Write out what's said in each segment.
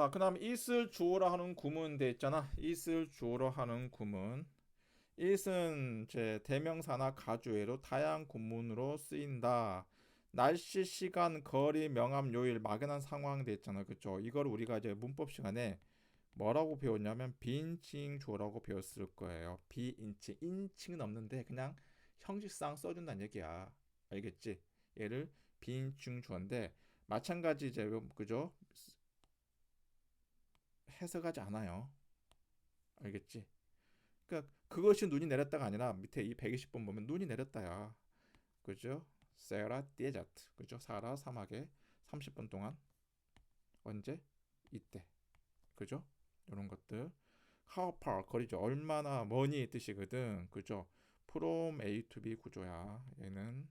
자, 그다음 it을 주어로 하는 구문 돼 있잖아. it을 주어로 하는 구문. it은 제 대명사나 가주 외로 다양한 구문으로 쓰인다. 날씨, 시간, 거리, 명암, 요일, 막연한 상황 돼 있잖아. 그쵸? 이걸 우리가 이제 문법 시간에 뭐라고 배웠냐면 비인칭 주어라고 배웠을 거예요. 비인칭. 인칭은 없는데 그냥 형식상 써준다는 얘기야. 알겠지? 얘를 비인칭 주어인데 마찬가지 이제 그죠? 해석하지 않아요. 알겠지? 그러니까 그것이 눈이 내렸다가 아니라 밑에 이 120번 보면 눈이 내렸다야. 그죠? 세라 띠에자트. 그죠? 사라 사막에 30분 동안 언제? 이때. 그죠? 이런 것들. How far 거리죠. 얼마나 머니 뜻이거든. 그죠? from A to B 구조야. 얘는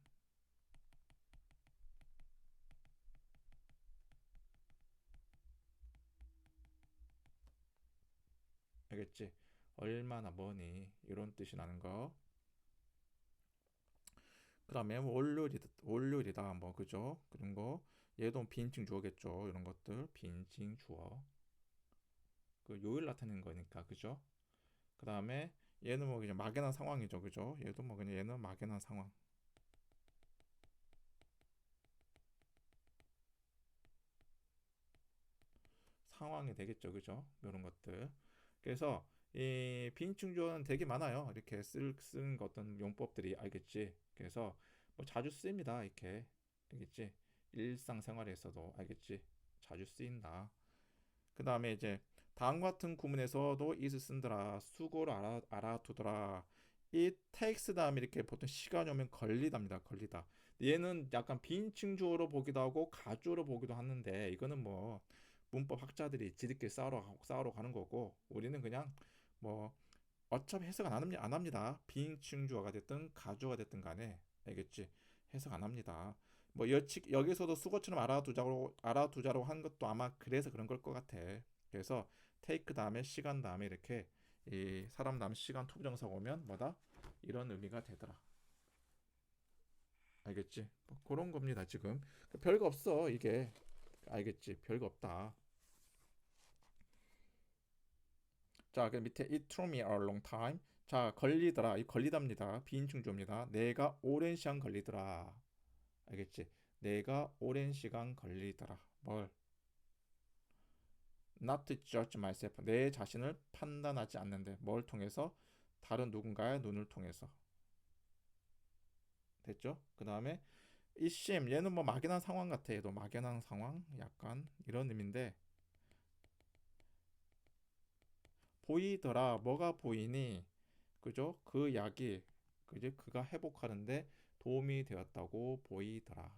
알겠지? 얼마나 머니 이런 뜻이 나는 거. 그 다음에 월요일이다, 월요일이다 뭐 그죠? 그런 거. 얘도 빈칭 주어겠죠. 이런 것들 빈칭 주어. 그 요일 나타내는 거니까 그죠? 그 다음에 얘는 뭐 그냥 막연한 상황이죠. 그죠? 얘도 뭐 그냥 얘는 막연한 상황. 상황이 되겠죠. 그죠? 이런 것들. 그래서 이 비인칭 주어는 되게 많아요. 이렇게 쓸, 쓰는 거 어떤 용법들이 알겠지? 그래서 뭐 자주 쓰입니다. 이렇게. 알겠지? 일상생활에서도 알겠지? 자주 쓰인다. 그 다음에 이제 다음 같은 구문에서도 is 쓴더라 수고를 알아, 알아두더라 이 takes 다음에 이렇게 보통 시간이 오면 걸리답니다 걸리다 얘는 약간 빈칭 주어로 보기도 하고 가주어로 보기도 하는데 이거는 뭐 문법 학자들이 지들끼리 싸우러, 싸우러 가는 거고 우리는 그냥 뭐 어차피 해석 안, 합니다, 안 합니다 빈칭 주어가 됐든 가주어가 됐든 간에 알겠지 해석 안 합니다 뭐 여치, 여기서도 수거처럼 알아두자고 알아두자고 한 것도 아마 그래서 그런 걸 것 같아 그래서 take 다음에 시간 다음에 이렇게 이 사람 다음 시간 투부정사 오면 뭐다? 이런 의미가 되더라. 알겠지? 뭐 그런 겁니다 지금. 별거 없어 이게. 알겠지? 별거 없다. 자, 그 밑에 it took me a long time. 자, 걸리더라. 이 걸리답니다. 비인칭 주입니다. 내가 오랜 시간 걸리더라. 알겠지? 내가 오랜 시간 걸리더라. 뭘? not to judge myself. 내 자신을 판단하지 않는데 뭘 통해서 다른 누군가의 눈을 통해서 됐죠? 그 다음에 이 seem 얘는 뭐 막연한 상황 같아. 얘도 막연한 상황 약간 이런 의미인데 보이더라. 뭐가 보이니? 그죠? 그 약이 그지? 그가 회복하는데 도움이 되었다고 보이더라.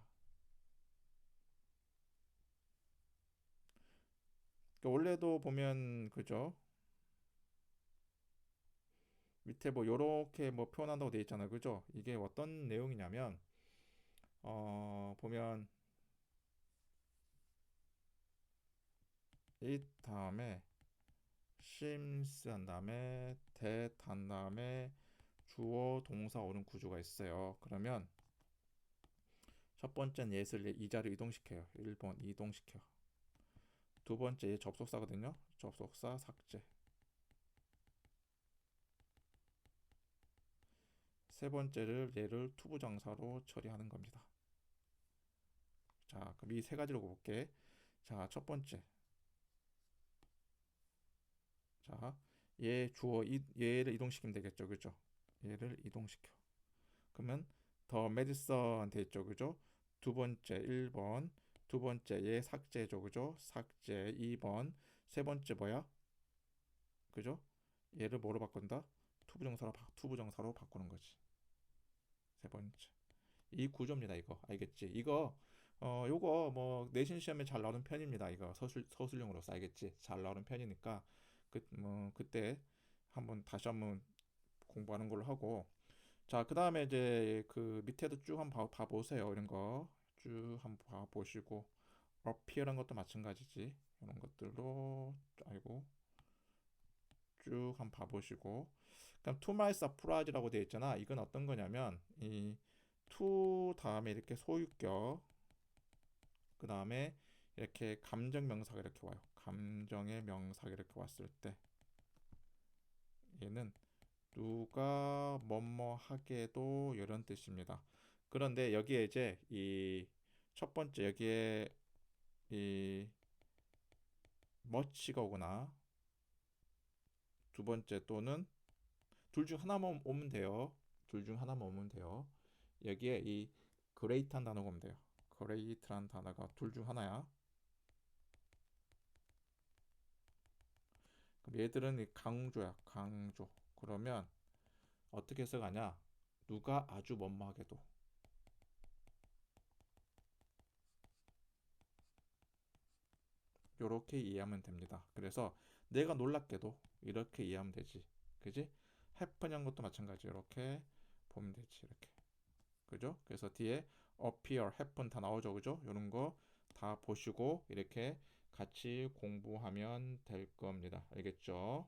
그러니까 원래도 보면 그죠? 밑에 뭐 요렇게 뭐 표현한다고 되어 있잖아요. 그죠? 이게 어떤 내용이냐면 어 보면 이 다음에 seems 한 다음에 한 다음에 주어 동사 오는 구조가 있어요. 그러면 첫 번째는 예를 이 자리 이동시켜요. 1번 이동시켜. 두 번째 접속사거든요. 접속사 삭제. 세 번째를 얘를 투부정사로 처리하는 겁니다. 자, 그럼 이 세 가지로 볼게. 자, 첫 번째. 자, 얘 주어 이, 얘를 이동시키면 되겠죠. 그죠? 얘를 이동시켜. 그러면 더 메디선 되죠. 그죠? 두 번째 1번 두 번째 얘 삭제죠. 그죠? 삭제 2번. 세 번째 뭐야? 그죠? 얘를 뭐로 바꾼다? 투부정사로 바, 투부정사로 바꾸는 거지. 세 번째. 이 구조입니다. 이거. 알겠지? 이거 어 요거 뭐 내신 시험에 잘 나오는 편입니다. 이거 서술 서술형으로서 알겠지? 잘 나오는 편이니까 그 뭐 그때 한번 다시 한번 공부하는 걸로 하고 자, 그 다음에 이제 그 밑에도 쭉 한번 봐, 봐 보세요. 이런 거. 쭉 한번 봐 보시고 어피어란 것도 마찬가지지 이런 것들로 아이고 쭉 한번 봐보시고 그럼 to my surprise라고 되어 있잖아 이건 어떤 거냐면 이 to 다음에 이렇게 소유격 그 다음에 이렇게 감정 명사가 이렇게 와요 감정의 명사 이렇게 왔을 때 얘는 누가 뭐뭐 하게도 이런 뜻입니다. 그런데 여기에 이제 이 첫 번째 여기에 이 much가 오거나 두 번째 또는 둘 중 하나만 오면 돼요. 둘 중 하나만 오면 돼요. 여기에 이 great한 단어가 오면 돼요. great란 단어가 둘 중 하나야. 얘들은 이 강조야, 강조. 그러면 어떻게 해석하냐? 누가 아주 뭐뭐하게도. 요렇게 이해하면 됩니다. 그래서 내가 놀랍게도 이렇게 이해하면 되지. 그지? happen한 것도 마찬가지. 이렇게 보면 되지. 이렇게. 그죠? 그래서 뒤에 appear, happen 다 나오죠. 그죠? 요런 거 다 보시고 이렇게 같이 공부하면 될 겁니다. 알겠죠?